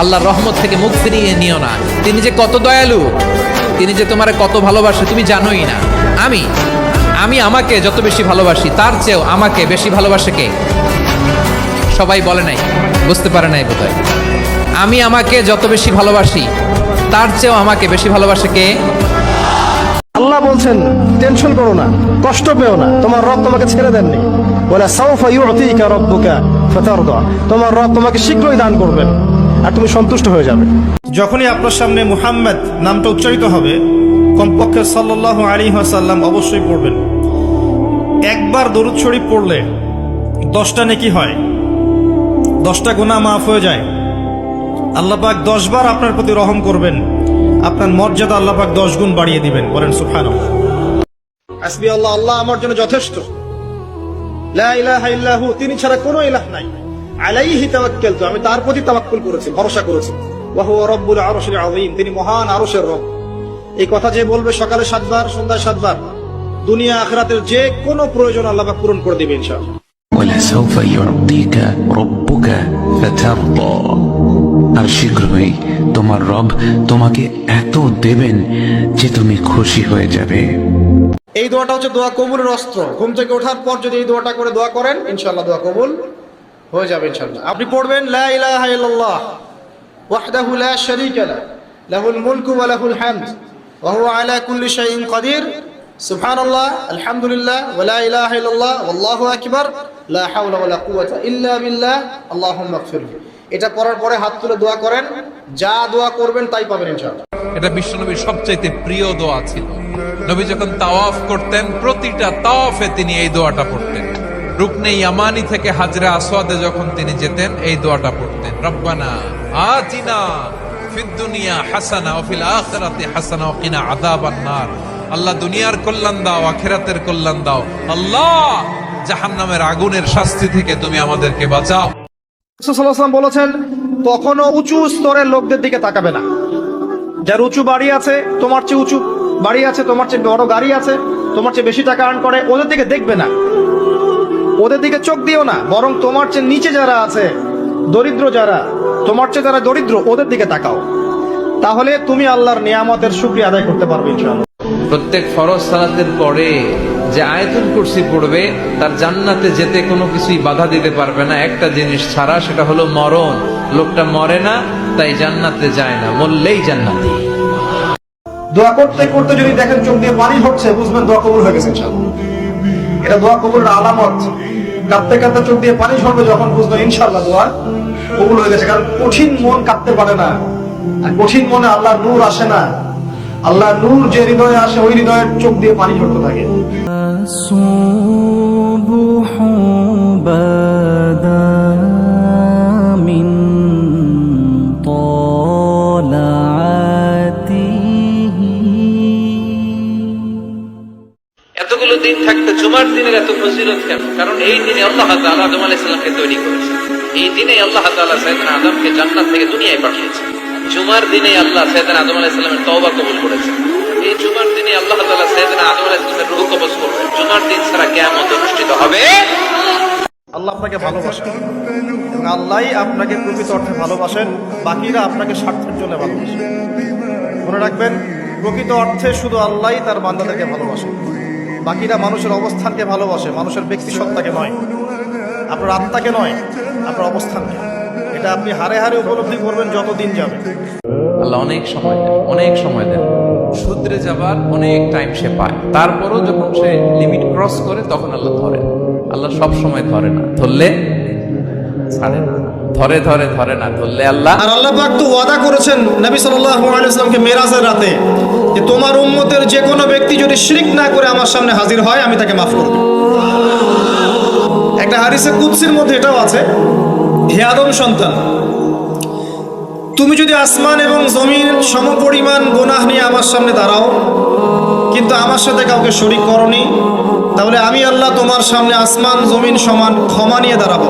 আল্লাহর রহমত থেকে মুখ ফিরিয়ে নিও না। তিনি যে কত দয়ালু, তিনি যে তোমার কত ভালোবাসে, তুমি জানোই না। আমি আমি আমাকে যত বেশি ভালোবাসি, তার চেয়েও আমাকে বেশি ভালোবাসে কে? সবাই বলে নাই, বুঝতে পারে নাই বোধহয়। আমি আমাকে যত বেশি ভালোবাসি, তার চেয়েও আমাকে বেশি ভালোবাসে কে? আল্লাহ বলছেন, টেনশন করো না, কষ্ট পেও না, তোমার রব তোমাকে ছেড়ে দেননি। বলে, সাউফা ইউতিকা রব্বুকা ফাতারদা, তোমার রব তোমাকে শীঘ্রই দান করবেন। আর তুমি সন্তুষ্ট হয়ে যাবে। যখনই আপনার সামনে মুহাম্মদ নামটা উচ্চারিত হবে, কমপক্ষে সাল্লাহ আলী সাল্লাম অবশ্যই পড়বেন। একবার দরুদ শরীফ পড়লে দশটা নেকি হয়, দশটা গুণা মাফ হয়ে যায়। আল্লাহ পাক দশবার আপনার প্রতি রহম করবেন, আপনার মর্যাদা আল্লাহ পাক দশ গুণ বাড়িয়ে দিবেন, বলেন সুফান আল্লাহ আল্লাহ আমার জন্য যথেষ্ট। তিনি ছাড়া কোনো ইলাহ নাই। আলাইহি তাওয়াক্কালতু আমি তার প্রতি তাওয়াক্কুল করেছি ভরসা করেছি ওয়া হুয়া রব্বুল আরশিল আযীম তিনি মহান আরশের রব এই কথা যে বলবে সকালে সাতবার সন্ধ্যায় সাতবার দুনিয়া আখিরাতের যে কোনো প্রয়োজন আল্লাহ পাক পূরণ করে দিবে ইনশাআল্লাহ ولسوف يعطيك ربك فترضى আর শীঘ্রই তোমার রব তোমাকে এত দেবেন যে তুমি খুশি হয়ে যাবে এই দোয়াটা হচ্ছে দোয়া কবুলের অস্ত্র ঘুম থেকে ওঠার পর যদি এই দোয়াটা করে দোয়া করেন ইনশাআল্লাহ দোয়া কবুল হয়ে যাবে ইনশাল্লাহ আপনি পড়বেন, লা ইলাহা ইল্লাল্লাহ, ওয়াহদাহু লা শারীকা লা, লাহুল মুলকু ওয়া লাহুল হামদ, ওয়া হুয়া আলা কুল্লি শাইইন কাদির, সুবহানাল্লাহ, আলহামদুলিল্লাহ, ওয়া লা ইলাহা ইল্লাল্লাহ, ওয়াল্লাহু আকবার, লা হাওলা ওয়া লা কুওয়াতা ইল্লা বিল্লাহ, আল্লাহুম্মা ইগফিরলি এটা পড়ার পরে হাত তুলে দোয়া করেন, যা দোয়া করবেন তাই পাবেন ইনশাআল্লাহ। এটা বিশ্বনবীর সবচাইতে প্রিয় দোয়া ছিল। নবী যখন তাওয়াফ করতেন, প্রতিটা তাওয়াফে তিনি এই দোয়াটা পড়তেন। রুকনে ইয়ামানি থেকে হাজরা আসওয়াদে যখন তিনি যেতেন, এই দোয়াটা পড়তেন, রব্বানা আতিনা ফিদ দুনিয়া হাসানা ও ফিল আখিরাতি হাসানা ও কিনা আযাবান নার। আল্লাহ দুনিয়ার কল্যাণ দাও, আখিরাতের কল্যাণ দাও। আল্লাহ জাহান্নামের আগুনের শাস্তি থেকে তুমি আমাদেরকে বাঁচাও। বলেছেন, কখনো উঁচু স্তরের লোকদের দিকে তাকাবে না। যার উঁচু বাড়ি আছে, তোমার চেয়ে উঁচু বাড়ি আছে, তোমার চেয়ে বড় গাড়ি আছে, তোমার চেয়ে বেশি টাকা আর্ন করে, ওদের দিকে দেখবে না। ওদের দিকে চোখ দিও না বরং তোমার চেয়ে নিচে যারা আছে দরিদ্র যারা তোমার চেয়ে যারা দরিদ্র ওদের দিকে তাকাও। তাহলে তুমি আল্লাহর নিয়ামতের শুক্রিয়া আদায় করতে পারবে ইনশাআল্লাহ। প্রত্যেক ফরজ সালাতের পরে যে আয়াতুল কুরসি পড়বে তার জান্নাতে যেতে কোনো কিছুই বাধা দিতে পারবে না। একটা জিনিস ছাড়া সেটা হলো মরণ। লোকটা মরে না তাই জান্নাতে যায় না মরলেই জান্নাতি। দোয়া করতে করতে যদি দেখেন চোখ দিয়ে পানি ঝরছে বুঝবেন দোয়া কবুল হয়ে গেছে ইনশাআল্লাহ। এটা দোয়া কবুলের আলামত। কাঁদতে কাঁদতে চোখ দিয়ে পানি সরবে যখন বুঝলো ইনশাল্লাহ দোয়া কবুল হয়ে গেছে। কারণ কঠিন মন কাঁদতে পারে না। কঠিন মনে আল্লাহ নূর আসে না। আল্লাহ নূর যে হৃদয়ে আসে, ওই হৃদয়ের চোখ দিয়ে পানি ঝরতে থাকে। ফজিলত কেন? কারণ এই দিনে আল্লাহ তাআলা আদম আলাইহিস সালামকে তৈরি করেছেন এই দিনে আল্লাহ তাআলা সাইয়েদনা আদমকে জান্নাত থেকে দুনিয়ায় পাঠিয়েছেন জুমার দিনে আল্লাহ সাইয়েদনা আদম আলাইহিস সালামের তওবা কবুল করেছেন এই জুমার দিনে আল্লাহ তাআলা সাইয়েদনা আদম আলাইহিস সালামের রূহ কবজ করবেন জুমার দিন ছাড়া কিয়ামত অনুষ্ঠিত হবে। আল্লাহ আপনাকে ভালোবাসেন। এবং আল্লাহই আপনাকে প্রকৃত অর্থে ভালোবাসেন। বাকিরা আপনাকে স্বার্থের জন্য ভালোবাসেন মনে রাখবেন, প্রকৃত অর্থে শুধু আল্লাহ তার বান্দাদেরকে ভালোবাসেন বাকিরা মানুষের অবস্থানকে ভালোবাসে মানুষের ব্যক্তি সত্তাকে নয়। আপনার আত্মাকে নয় আপনার অবস্থানকে। এটা আপনি হারে হারে উপলব্ধি করবেন যত দিন যাবে। আল্লাহ অনেক সময় দেন অনেক সময় দেন। শুধরে যাবার অনেক টাইম সে পায়। তারপরও যখন সে লিমিট ক্রস করে তখন আল্লাহ ধরে আল্লাহ সব সময় ধরে না। ধরলে? ছাড়ে না। ধরে ধরে ধরে না। ধরলে আল্লাহ? আর আল্লাহ পাক তো ওয়াদা করেছেন নবী সাল্লাল্লাহু আলাইহি সাল্লামকে মেরাজের রাতে যে তোমার উম্মতের যে কোনো ব্যক্তি যদি শিরক না করে আমার সামনে হাজির হয়, আমি তাকে মাফ করব একটা হারিসে কুদসির মধ্যে এটাও আছে, হে আদম সন্তান, তুমি যদি আসমান এবং জমির সমপরিমাণ গুনাহ নিয়ে আমার সামনে দাঁড়াও, কিন্তু আমার সাথে কাউকে শরিক করনি, তাহলে আমি আল্লাহ তোমার সামনে আসমান, জমিন সমান ক্ষমা নিয়ে দাঁড়াবো।